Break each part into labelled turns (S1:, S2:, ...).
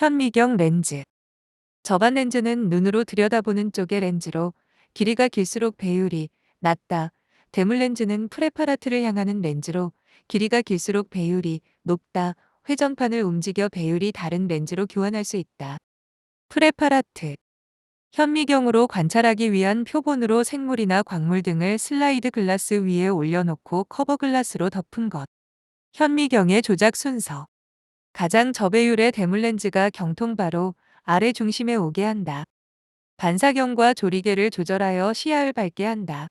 S1: 현미경 렌즈. 저반 렌즈는 눈으로 들여다보는 쪽의 렌즈로 길이가 길수록 배율이 낮다. 대물 렌즈는 프레파라트를 향하는 렌즈로 길이가 길수록 배율이 높다. 회전판을 움직여 배율이 다른 렌즈로 교환할 수 있다. 프레파라트. 현미경으로 관찰하기 위한 표본으로 생물이나 광물 등을 슬라이드 글라스 위에 올려놓고 커버 글라스로 덮은 것. 현미경의 조작 순서. 가장 저배율의 대물 렌즈가 경통 바로 아래 중심에 오게 한다. 반사경과 조리개를 조절하여 시야를 밝게 한다.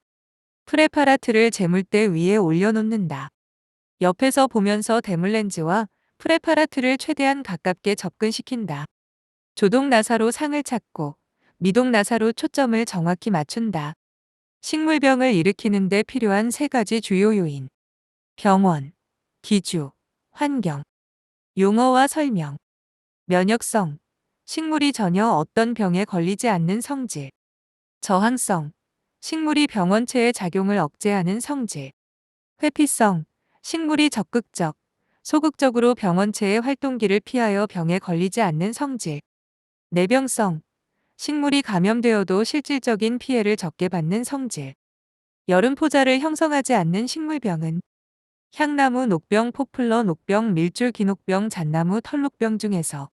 S1: 프레파라트를 재물대 위에 올려놓는다. 옆에서 보면서 대물 렌즈와 프레파라트를 최대한 가깝게 접근시킨다. 조동 나사로 상을 찾고 미동 나사로 초점을 정확히 맞춘다. 식물병을 일으키는 데 필요한 세 가지 주요 요인. 병원, 기주, 환경. 용어와 설명. 면역성. 식물이 전혀 어떤 병에 걸리지 않는 성질. 저항성. 식물이 병원체의 작용을 억제하는 성질. 회피성. 식물이 적극적, 소극적으로 병원체의 활동기를 피하여 병에 걸리지 않는 성질. 내병성. 식물이 감염되어도 실질적인 피해를 적게 받는 성질. 여름 포자를 형성하지 않는 식물병은 향나무 녹병, 포플러 녹병, 밀줄 기녹병, 잣나무 털녹병 중에서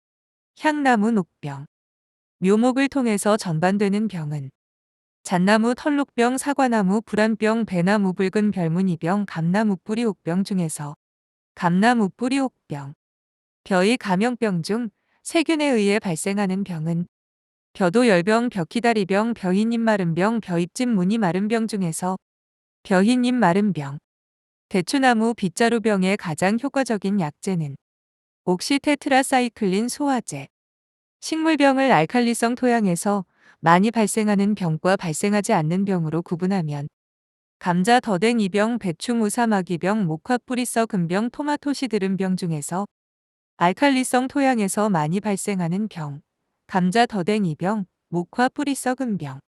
S1: 향나무 녹병. 묘목을 통해서 전반되는 병은 잣나무 털녹병, 사과나무 불안병, 배나무 붉은 별무늬병, 감나무 뿌리 옥병 중에서 감나무 뿌리 옥병. 벼의 감염병 중 세균에 의해 발생하는 병은 벼도 열병, 벼키다리병, 벼흰잎 마른병, 벼잎집 무늬 마른병 중에서 벼흰잎 마른병. 대추나무 빗자루병의 가장 효과적인 약제는 옥시테트라사이클린 소화제. 식물병을 알칼리성 토양에서 많이 발생하는 병과 발생하지 않는 병으로 구분하면 감자 더댕이병, 배추 무사마귀병, 목화 뿌리 썩은병, 토마토 시드름병 중에서 알칼리성 토양에서 많이 발생하는 병, 감자 더댕이병, 목화 뿌리 썩은병.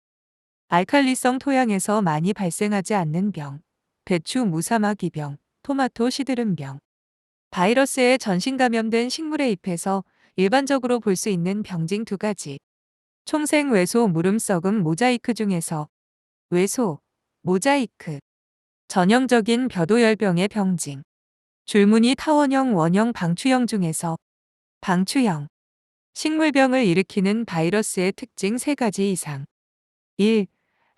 S1: 알칼리성 토양에서 많이 발생하지 않는 병, 배추 무사마귀병, 토마토 시드름병. 바이러스에 전신 감염된 식물의 잎에서 일반적으로 볼 수 있는 병징 두 가지. 총생 외소 무름 썩음 모자이크 중에서 외소, 모자이크. 전형적인 벼도열병의 병징. 줄무늬 타원형 원형 방추형 중에서 방추형. 식물병을 일으키는 바이러스의 특징 세 가지 이상. 1.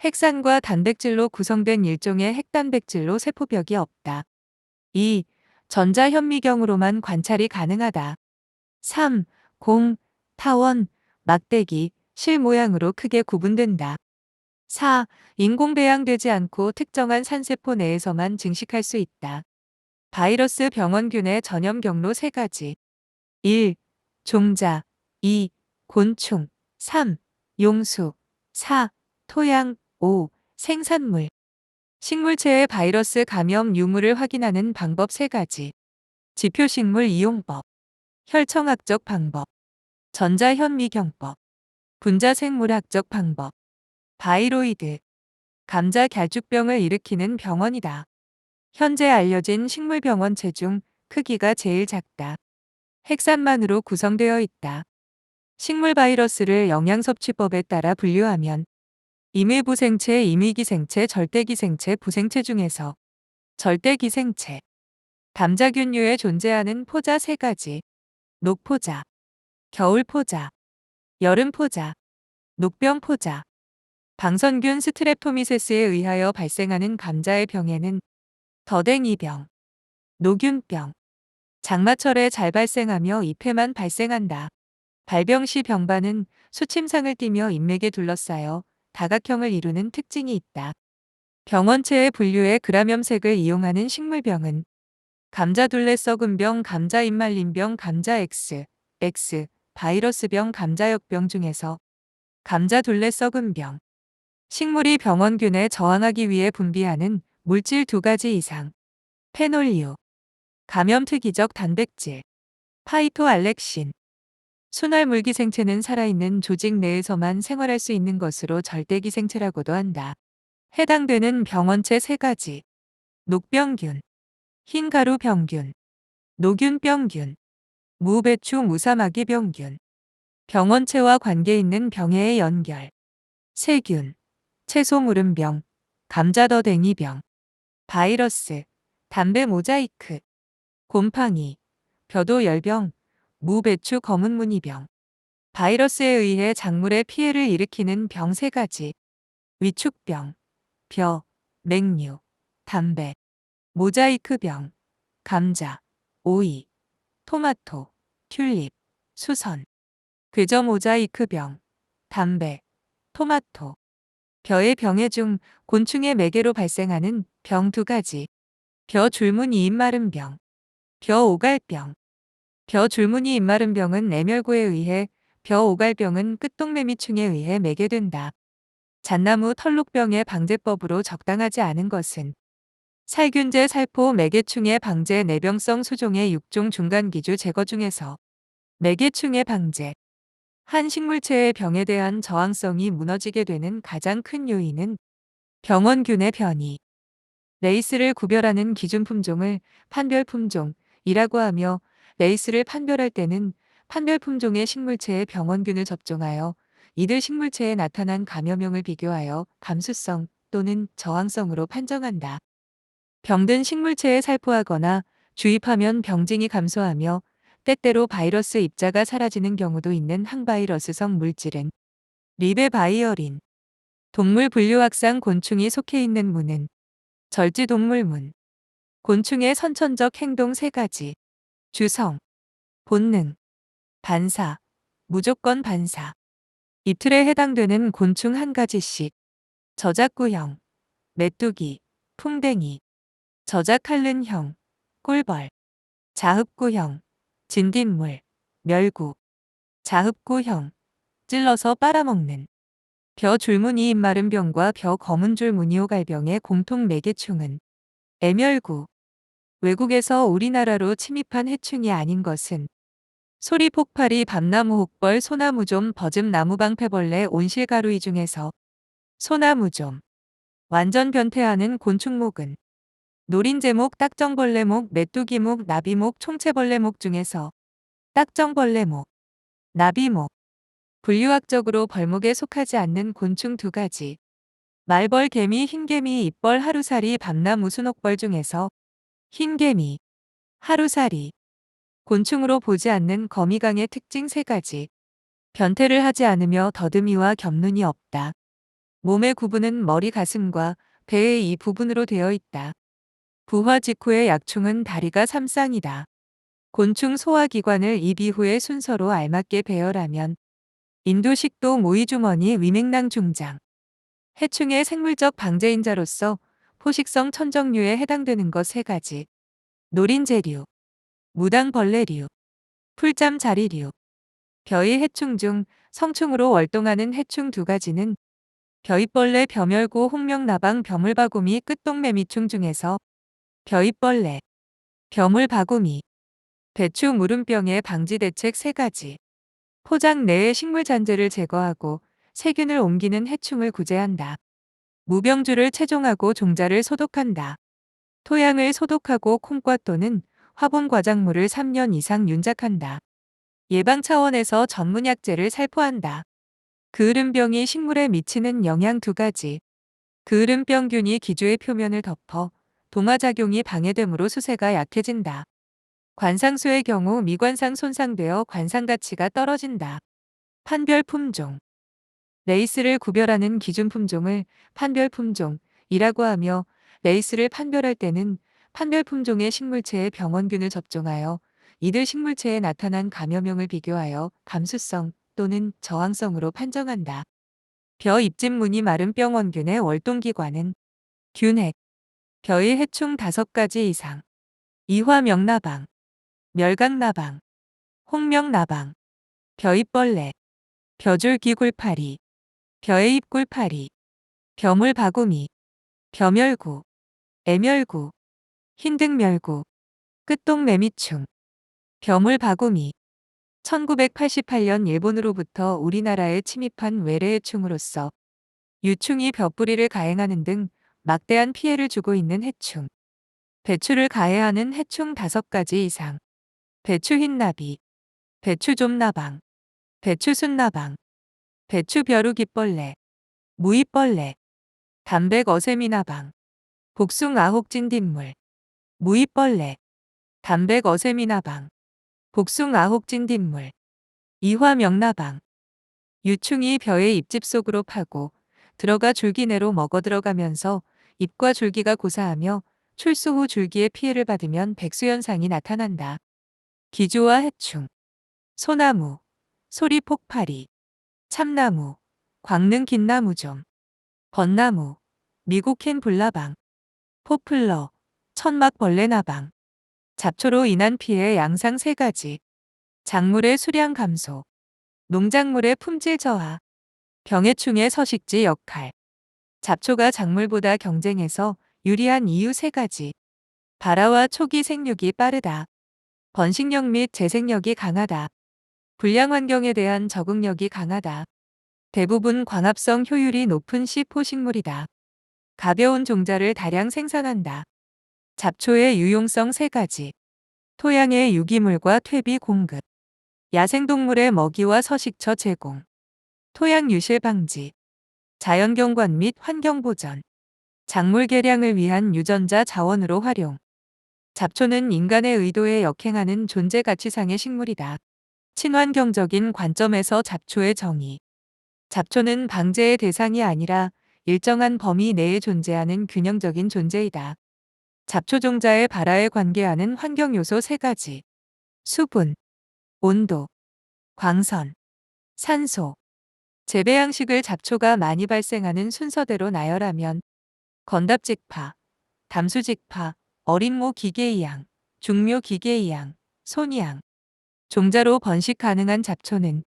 S1: 핵산과 단백질로 구성된 일종의 핵단백질로 세포벽이 없다. 2. 전자현미경으로만 관찰이 가능하다. 3. 공, 타원, 막대기, 실 모양으로 크게 구분된다. 4. 인공 배양되지 않고 특정한 산세포 내에서만 증식할 수 있다. 바이러스 병원균의 전염 경로 3가지. 1. 종자 2. 곤충 3. 용수 4. 토양 5. 생산물. 식물체의 바이러스 감염 유무를 확인하는 방법 3가지. 지표식물 이용법. 혈청학적 방법. 전자현미경법. 분자생물학적 방법. 바이로이드. 감자 결죽병을 일으키는 병원이다. 현재 알려진 식물병원체 중 크기가 제일 작다. 핵산만으로 구성되어 있다. 식물 바이러스를 영양 섭취법에 따라 분류하면 임의부생체, 임의기생체, 절대기생체, 부생체 중에서 절대기생체, 담자균류에 존재하는 포자 세 가지, 녹포자, 겨울포자, 여름포자, 녹병포자, 방선균 스트랩토미세스에 의하여 발생하는 감자의 병에는 더댕이병, 노균병, 장마철에 잘 발생하며 잎에만 발생한다. 발병 시 병반은 수침상을 띠며 인맥에 둘러싸여 다각형을 이루는 특징이 있다. 병원체의 분류에 그라염색을 이용하는 식물병은 감자둘레 썩은 병, 감자잎말림병, 감자 X, X, 바이러스병, 감자역병 중에서 감자둘레 썩은 병. 식물이 병원균에 저항하기 위해 분비하는 물질 두 가지 이상. 페놀류, 감염 특이적 단백질, 파이토알렉신. 순활 물기 생체는 살아있는 조직 내에서만 생활할 수 있는 것으로 절대기 생체라고도 한다. 해당되는 병원체 세 가지. 녹병균, 흰가루 병균, 노균병균, 무배추 무사마귀 병균. 병원체와 관계 있는 병해의 연결. 세균, 채소 무름병, 감자더댕이병, 바이러스, 담배 모자이크, 곰팡이, 벼도열병, 무배추 검은 무늬병. 바이러스에 의해 작물에 피해를 일으키는 병 세 가지. 위축병, 벼, 맹류, 담배, 모자이크병, 감자, 오이, 토마토, 튤립, 수선, 괴저 모자이크병, 담배, 토마토, 벼의 병해 중 곤충의 매개로 발생하는 병 두 가지. 벼 줄무늬 입마른 병, 벼 오갈병. 벼 줄무늬 입마른 병은 애멸고에 의해, 벼 오갈병은 끝동매미충에 의해 매개된다. 잣나무 털록병의 방제법으로 적당하지 않은 것은 살균제 살포 매개충의 방제 내병성 수종의 6종 중간기주 제거 중에서 매개충의 방제 한 식물체의 병에 대한 저항성이 무너지게 되는 가장 큰 요인은 병원균의 변이. 레이스를 구별하는 기준 품종을 판별 품종이라고 하며 레이스를 판별할 때는 판별 품종의 식물체의 병원균을 접종하여 이들 식물체에 나타난 감염형을 비교하여 감수성 또는 저항성으로 판정한다. 병든 식물체에 살포하거나 주입하면 병증이 감소하며 때때로 바이러스 입자가 사라지는 경우도 있는 항바이러스성 물질은 리베바이어린, 동물 분류학상 곤충이 속해 있는 문은 절지동물문, 곤충의 선천적 행동 세 가지, 주성, 본능, 반사, 무조건 반사, 이틀에 해당되는 곤충 한 가지씩, 저작구형, 메뚜기, 풍뎅이, 저작칼른형, 꿀벌, 자흡구형, 진딧물, 멸구, 자흡구형, 찔러서 빨아먹는, 벼 줄무늬 입마른 병과 벼 검은 줄 무늬 오갈병의 공통 매개충은. 애멸구, 외국에서 우리나라로 침입한 해충이 아닌 것은 소리 폭발이 밤나무 혹벌 소나무좀 버즘 나무방패벌레 온실가루이 중에서 소나무좀 완전 변태하는 곤충목은 노린재목, 딱정벌레목, 메뚜기목, 나비목, 총채벌레목 중에서 딱정벌레목, 나비목, 분류학적으로 벌목에 속하지 않는 곤충 두 가지. 말벌, 개미, 흰개미, 잎벌, 하루살이, 밤나무, 순옥벌 중에서 흰개미, 하루살이, 곤충으로 보지 않는 거미강의 특징 세 가지. 변태를 하지 않으며 더듬이와 겹눈이 없다. 몸의 구분은 머리 가슴과 배의 이 부분으로 되어 있다. 부화 직후의 약충은 다리가 삼쌍이다. 곤충 소화기관을 입 이후의 순서로 알맞게 배열하면 인도식도 모이주머니 위맹낭 중장. 해충의 생물적 방제인자로서 포식성 천정류에 해당되는 것세 가지. 노린재류, 무당벌레류, 풀잠자리류. 벼의 해충 중 성충으로 월동하는 해충 두 가지는 벼잎벌레, 벼멸구, 홍명나방, 벼물바구미, 끝동매미충 중에서 벼잎벌레, 벼물바구미, 배추 무름병의 방지 대책 세 가지. 포장 내의 식물 잔재를 제거하고 세균을 옮기는 해충을 구제한다. 무병주를 채종하고 종자를 소독한다. 토양을 소독하고 콩과 또는 화분 과작물을 3년 이상 윤작한다. 예방 차원에서 전문약제를 살포한다. 그을음병이 식물에 미치는 영향 두 가지. 그을음병균이 기주의 표면을 덮어 동화작용이 방해되므로 수세가 약해진다. 관상수의 경우 미관상 손상되어 관상 가치가 떨어진다. 판별 품종 레이스를 구별하는 기준 품종을 판별 품종이라고 하며 레이스를 판별할 때는 판별 품종의 식물체의 병원균을 접종하여 이들 식물체에 나타난 감염형을 비교하여 감수성 또는 저항성으로 판정한다. 벼 입집 무늬 마른 병원균의 월동기관은 균핵, 벼의 해충 5가지 이상, 이화명나방, 멸강나방, 홍명나방, 벼잎벌레, 벼줄기굴파리, 벼의 잎굴파리, 벼물바구미, 벼멸구, 애멸구, 흰등멸구, 끝동매미충, 벼물바구미, 1988년 일본으로부터 우리나라에 침입한 외래의 충으로서 유충이 벼뿌리를 가행하는 등 막대한 피해를 주고 있는 해충. 배추를 가해하는 해충 5가지 이상. 배추 흰나비, 배추 좀나방, 배추 순나방, 배추 벼룩이벌레, 무이벌레, 담백 어세미나방, 복숭 아혹진 딧물, 무이벌레, 담백 어세미나방, 복숭 아혹진 딧물, 이화 명나방, 유충이 벼의 잎집 속으로 파고 들어가 줄기 내로 먹어 들어가면서 잎과 줄기가 고사하며 출수 후 줄기에 피해를 받으면 백수현상이 나타난다. 기조와 해충, 소나무, 소리 폭파리, 참나무, 광능 긴나무종, 벚나무, 미국캔 불나방, 포플러, 천막벌레나방, 잡초로 인한 피해 양상 세 가지, 작물의 수량 감소, 농작물의 품질 저하, 병해충의 서식지 역할, 잡초가 작물보다 경쟁해서 유리한 이유 세 가지, 발화와 초기 생육이 빠르다, 번식력 및 재생력이 강하다, 불량 환경에 대한 적응력이 강하다. 대부분 광합성 효율이 높은 씨포식물이다. 가벼운 종자를 다량 생산한다. 잡초의 유용성 세가지 토양의 유기물과 퇴비 공급. 야생동물의 먹이와 서식처 제공. 토양 유실 방지. 자연경관 및 환경보전. 작물 개량을 위한 유전자 자원으로 활용. 잡초는 인간의 의도에 역행하는 존재 가치상의 식물이다. 친환경적인 관점에서 잡초의 정의. 잡초는 방제의 대상이 아니라 일정한 범위 내에 존재하는 균형적인 존재이다. 잡초 종자의 발화에 관계하는 환경 요소 세 가지. 수분, 온도, 광선, 산소. 재배 양식을 잡초가 많이 발생하는 순서대로 나열하면 건답직파, 담수직파, 어린모 기계이양, 중묘 기계이양, 손이양. 종자로 번식 가능한 잡초는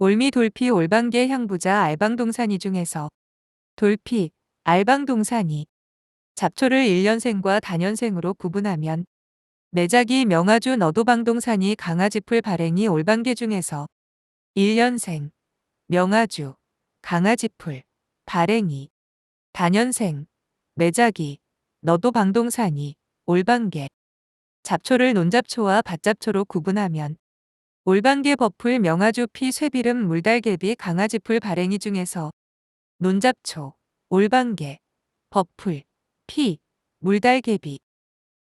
S1: 올미 돌피 올방계 향부자 알방동산이 중에서 돌피, 알방동산이 잡초를 1년생과 단년생으로 구분하면 매작이 명아주 너도방동산이 강아지풀 발행이 올방계 중에서 1년생, 명아주, 강아지풀, 발행이, 단년생, 매작이, 너도방동산이, 올방계, 잡초를 논잡초와 밭잡초로 구분하면 올방계 버풀 명아주 피 쇠비름 물달개비 강아지풀 발행이 중에서 논잡초, 올방계, 버풀, 피, 물달개비,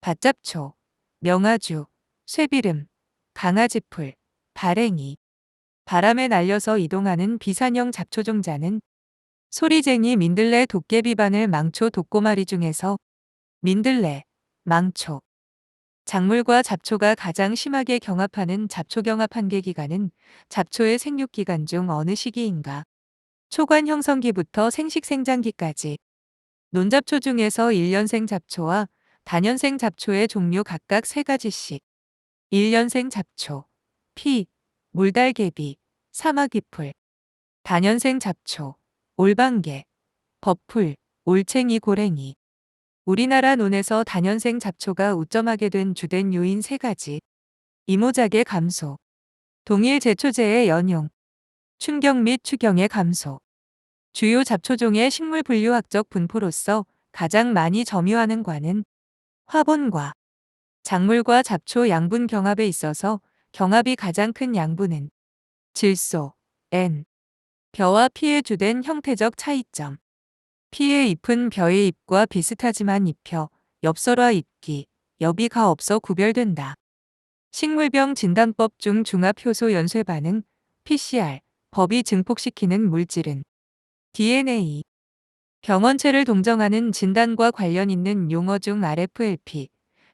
S1: 밭잡초, 명아주, 쇠비름, 강아지풀, 발행이, 바람에 날려서 이동하는 비산형 잡초종자는 소리쟁이 민들레 도깨비바늘 망초 독고마리 중에서 민들레, 망초, 작물과 잡초가 가장 심하게 경합하는 잡초경합 한계 기간은 잡초의 생육 기간 중 어느 시기인가? 초관 형성기부터 생식 생장기까지. 논잡초 중에서 1년생 잡초와 단년생 잡초의 종류 각각 세 가지씩. 1년생 잡초, 피, 물달개비, 사마귀풀. 단년생 잡초, 올방개, 버풀, 올챙이 고랭이. 우리나라 논에서 단연생 잡초가 우점하게 된 주된 요인 세 가지. 이모작의 감소. 동일 제초제의 연용. 충격 및 추경의 감소. 주요 잡초종의 식물 분류학적 분포로서 가장 많이 점유하는 과는 화분과 작물과 잡초 양분 경합에 있어서 경합이 가장 큰 양분은 질소, N, 벼와 피의 주된 형태적 차이점. 피의 잎은 벼의 잎과 비슷하지만 잎혀, 엽설화 잎기, 여비가 없어 구별된다. 식물병 진단법 중 중합효소 연쇄 반응, PCR, 법이 증폭시키는 물질은 DNA. 병원체를 동정하는 진단과 관련 있는 용어 중 RFLP,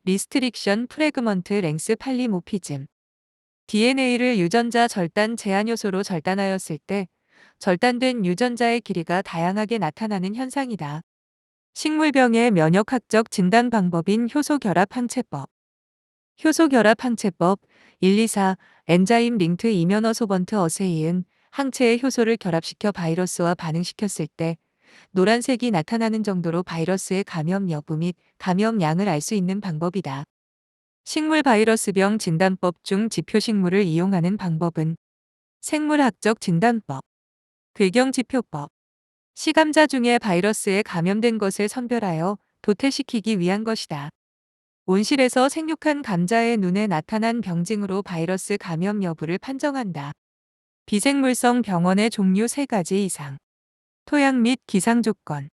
S1: 리스트릭션 프레그먼트 랭스 팔리모피즘. DNA를 유전자 절단 제한 요소로 절단하였을 때 절단된 유전자의 길이가 다양하게 나타나는 현상이다. 식물병의 면역학적 진단 방법인 효소결합 항체법. 효소결합 항체법 124 엔자임 링트 이면어 소번트 어세이은 항체의 효소를 결합시켜 바이러스와 반응시켰을 때 노란색이 나타나는 정도로 바이러스의 감염 여부 및 감염량을 알 수 있는 방법이다. 식물 바이러스병 진단법 중 지표식물을 이용하는 방법은 생물학적 진단법, 궤경지표법, 시감자 중에 바이러스에 감염된 것을 선별하여 도태시키기 위한 것이다. 온실에서 생육한 감자의 눈에 나타난 병증으로 바이러스 감염 여부를 판정한다. 비생물성 병원의 종류 3가지 이상. 토양 및 기상 조건.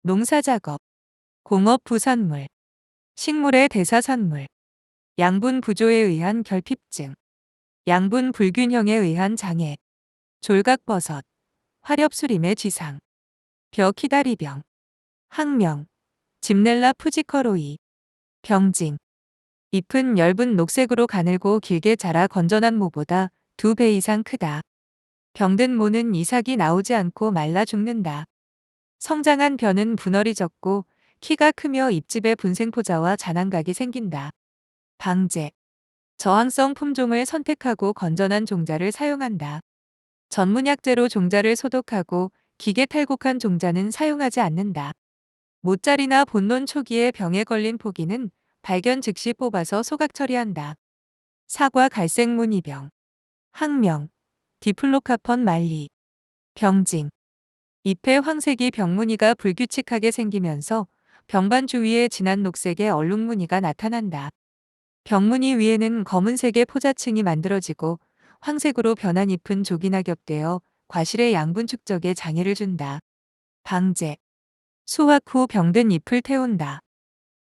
S1: 농사 작업. 공업 부산물. 식물의 대사산물. 양분 부조에 의한 결핍증. 양분 불균형에 의한 장애. 졸각버섯. 화렵수림의 지상. 벼키다리병. 항명. 집넬라 푸지커로이. 병징. 잎은 엷은 녹색으로 가늘고 길게 자라 건전한 모보다 두 배 이상 크다. 병든 모는 이삭이 나오지 않고 말라 죽는다. 성장한 벼는 분열이 적고 키가 크며 잎집에 분생포자와 잔안각이 생긴다. 방제. 저항성 품종을 선택하고 건전한 종자를 사용한다. 전문약재로 종자를 소독하고 기계 탈곡한 종자는 사용하지 않는다. 모짜리나 본론 초기에 병에 걸린 포기는 발견 즉시 뽑아서 소각 처리한다. 사과 갈색 무늬병. 항명. 디플로카펀 말리. 병징. 잎의 황색이 병무늬가 불규칙하게 생기면서 병반 주위에 진한 녹색의 얼룩무늬가 나타난다. 병무늬 위에는 검은색의 포자층이 만들어지고 황색으로 변한 잎은 조기나 겹되어 과실의 양분 축적에 장애를 준다. 방제. 수확 후 병든 잎을 태운다.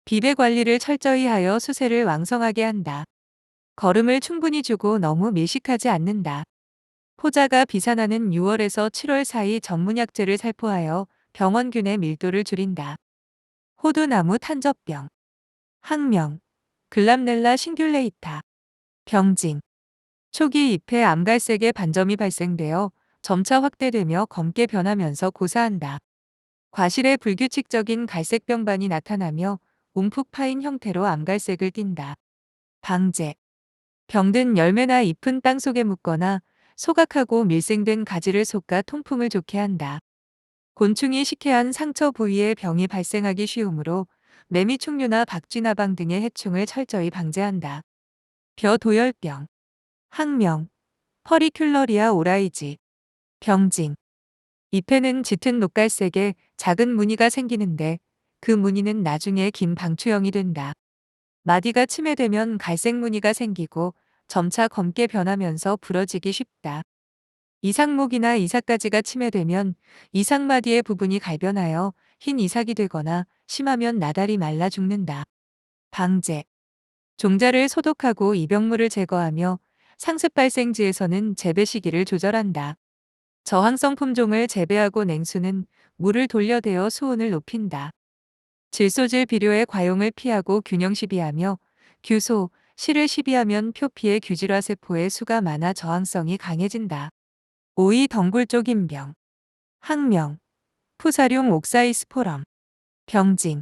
S1: 비배 관리를 철저히 하여 수세를 왕성하게 한다. 거름을 충분히 주고 너무 밀식하지 않는다. 포자가 비산하는 6월에서 7월 사이 전문약재를 살포하여 병원균의 밀도를 줄인다. 호두나무 탄저병. 항명. 글람넬라 싱귤레이타. 병징. 초기 잎에 암갈색의 반점이 발생되어 점차 확대되며 검게 변하면서 고사한다. 과실에 불규칙적인 갈색 병반이 나타나며 움푹 파인 형태로 암갈색을 띈다. 방제. 병든 열매나 잎은 땅속에 묻거나 소각하고 밀생된 가지를 솎아 통풍을 좋게 한다. 곤충이 식해한 상처 부위에 병이 발생하기 쉬우므로 매미충류나 박쥐나방 등의 해충을 철저히 방제한다. 벼 도열병, 항명, 퍼리큘러리아 오라이지, 병징. 잎에는 짙은 녹갈색의 작은 무늬가 생기는데 그 무늬는 나중에 긴 방추형이 된다. 마디가 침해되면 갈색 무늬가 생기고 점차 검게 변하면서 부러지기 쉽다. 이삭목이나 이삭가지가 침해되면 이삭마디의 부분이 갈변하여 흰 이삭이 되거나 심하면 나달이 말라 죽는다. 방제. 종자를 소독하고 이병물을 제거하며 상습 발생지에서는 재배 시기를 조절한다. 저항성 품종을 재배하고 냉수는 물을 돌려대어 수온을 높인다. 질소질 비료의 과용을 피하고 균형 시비하며 규소, 실을 시비하면 표피의 규질화 세포의 수가 많아 저항성이 강해진다. 오이 덩굴 쪽 인병, 항명, 푸사룡 옥사이스포럼, 병징,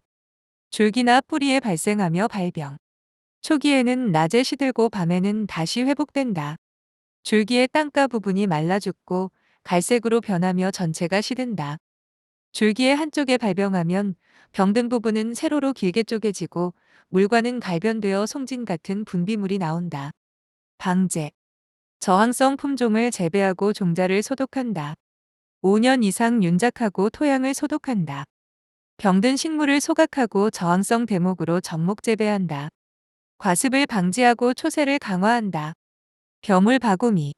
S1: 줄기나 뿌리에 발생하며 발병. 초기에는 낮에 시들고 밤에는 다시 회복된다. 줄기의 땅가 부분이 말라 죽고 갈색으로 변하며 전체가 시든다. 줄기의 한쪽에 발병하면 병든 부분은 세로로 길게 쪼개지고 물과는 갈변되어 송진 같은 분비물이 나온다. 방제. 저항성 품종을 재배하고 종자를 소독한다. 5년 이상 윤작하고 토양을 소독한다. 병든 식물을 소각하고 저항성 대목으로 접목 재배한다. 과습을 방지하고 초세를 강화한다. 벼물 바구미.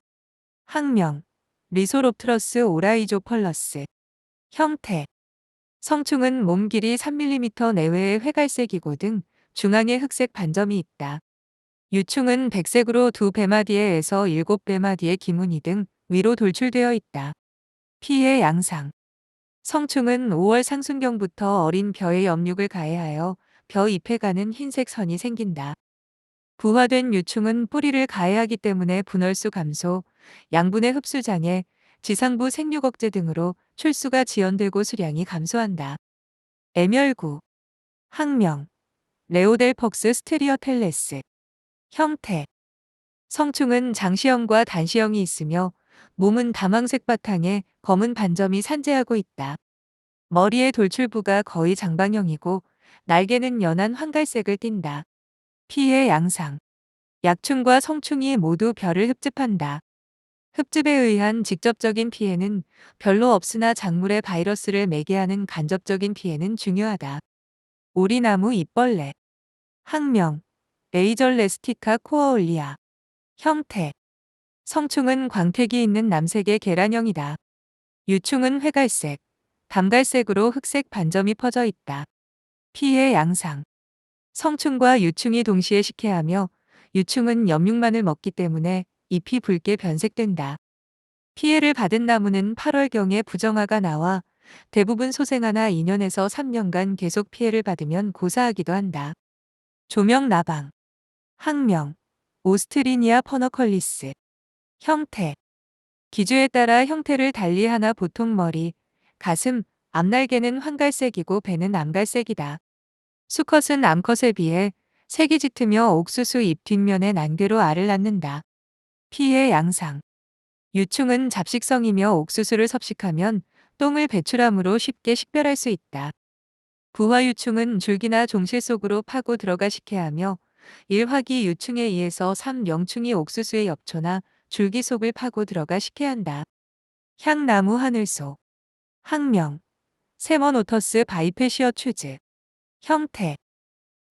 S1: 항명. 리소롭트러스 오라이조펄러스. 형태. 성충은 몸 길이 3mm 내외의 회갈색이고 등 중앙에 흑색 반점이 있다. 유충은 백색으로 두 배마디에 에서 일곱 배마디의 기문이 등 위로 돌출되어 있다. 피의 양상. 성충은 5월 상순경부터 어린 벼에 염육을 가해하여 벼 잎에 가는 흰색 선이 생긴다. 부화된 유충은 뿌리를 가해하기 때문에 분월수 감소, 양분의 흡수 장애, 지상부 생육 억제 등으로 출수가 지연되고 수량이 감소한다. 애멸구, 항명, 레오델퍽스 스테리어텔레스, 형태. 성충은 장시형과 단시형이 있으며 몸은 다망색 바탕에 검은 반점이 산재하고 있다. 머리의 돌출부가 거의 장방형이고 날개는 연한 황갈색을 띈다. 피의 양상. 약충과 성충이 모두 별을 흡집한다. 흡집에 의한 직접적인 피해는 별로 없으나 작물에 바이러스를 매개 하는 간접적인 피해는 중요하다. 오리나무 잎벌레, 항명, 에이절레스티카 코어올리아, 형태, 성충은 광택이 있는 남색의 계란형이다. 유충은 회갈색, 담갈색으로 흑색 반점이 퍼져 있다. 피의 양상. 성충과 유충이 동시에 식혜하며 유충은 염육만을 먹기 때문에 잎이 붉게 변색된다. 피해를 받은 나무는 8월경에 부정화가 나와 대부분 소생하나 2년에서 3년간 계속 피해를 받으면 고사하기도 한다. 조명 나방. 학명. 오스트리니아 퍼너컬리스. 형태. 기주에 따라 형태를 달리하나 보통 머리, 가슴, 앞날개는 황갈색이고 배는 암갈색이다. 수컷은 암컷에 비해 색이 짙으며 옥수수 잎 뒷면에 난개로 알을 낳는다. 피의 양상. 유충은 잡식성이며 옥수수를 섭식하면 똥을 배출함으로 쉽게 식별할 수 있다. 부화유충은 줄기나 종실 속으로 파고 들어가 식혜하며 일화기 유충에 의해서 3명충이 옥수수의 엽초나 줄기 속을 파고 들어가 식혜한다. 향나무 하늘소 학명 세머노터스 바이페시어 추즈 형태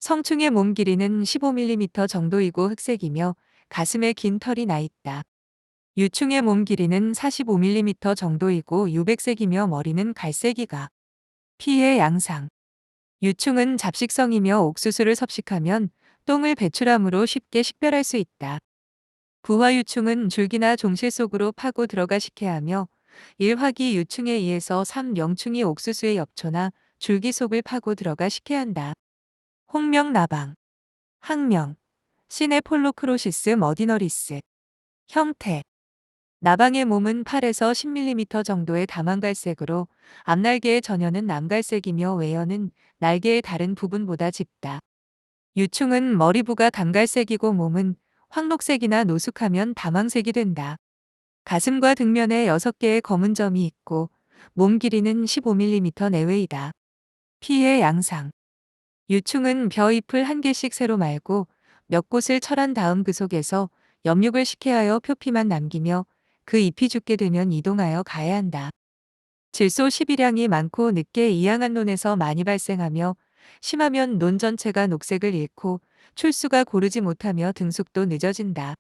S1: 성충의 몸 길이는 15mm 정도이고 흑색이며 가슴에 긴 털이 나 있다. 유충의 몸 길이는 45mm 정도이고 유백색이며 머리는 갈색이가. 피의 양상. 유충은 잡식성이며 옥수수를 섭식하면 똥을 배출함으로 쉽게 식별할 수 있다. 부화유충은 줄기나 종실 속으로 파고 들어가 식혜하며 일화기 유충에 의해서 3명충이 옥수수의 엽초나 줄기 속을 파고 들어가 식혜한다. 홍명나방. 학명. 시네폴로크로시스 머디너리스. 형태. 나방의 몸은 8에서 10mm 정도의 다만갈색으로 앞날개의 전혀는 남갈색이며 외연은 날개의 다른 부분보다 짙다. 유충은 머리부가 담갈색이고 몸은 황록색이나 노숙하면 다망색이 된다. 가슴과 등면에 6개의 검은 점이 있고 몸 길이는 15mm 내외이다. 피의 양상. 유충은 벼잎을 한 개씩 새로 말고 몇 곳을 철한 다음 그 속에서 염육을 식혜하여 표피만 남기며 그 잎이 죽게 되면 이동하여 가야 한다. 질소 11양이 많고 늦게 이양한 논에서 많이 발생하며 심하면 논 전체가 녹색을 잃고 출수가 고르지 못하며 등숙도 늦어진다.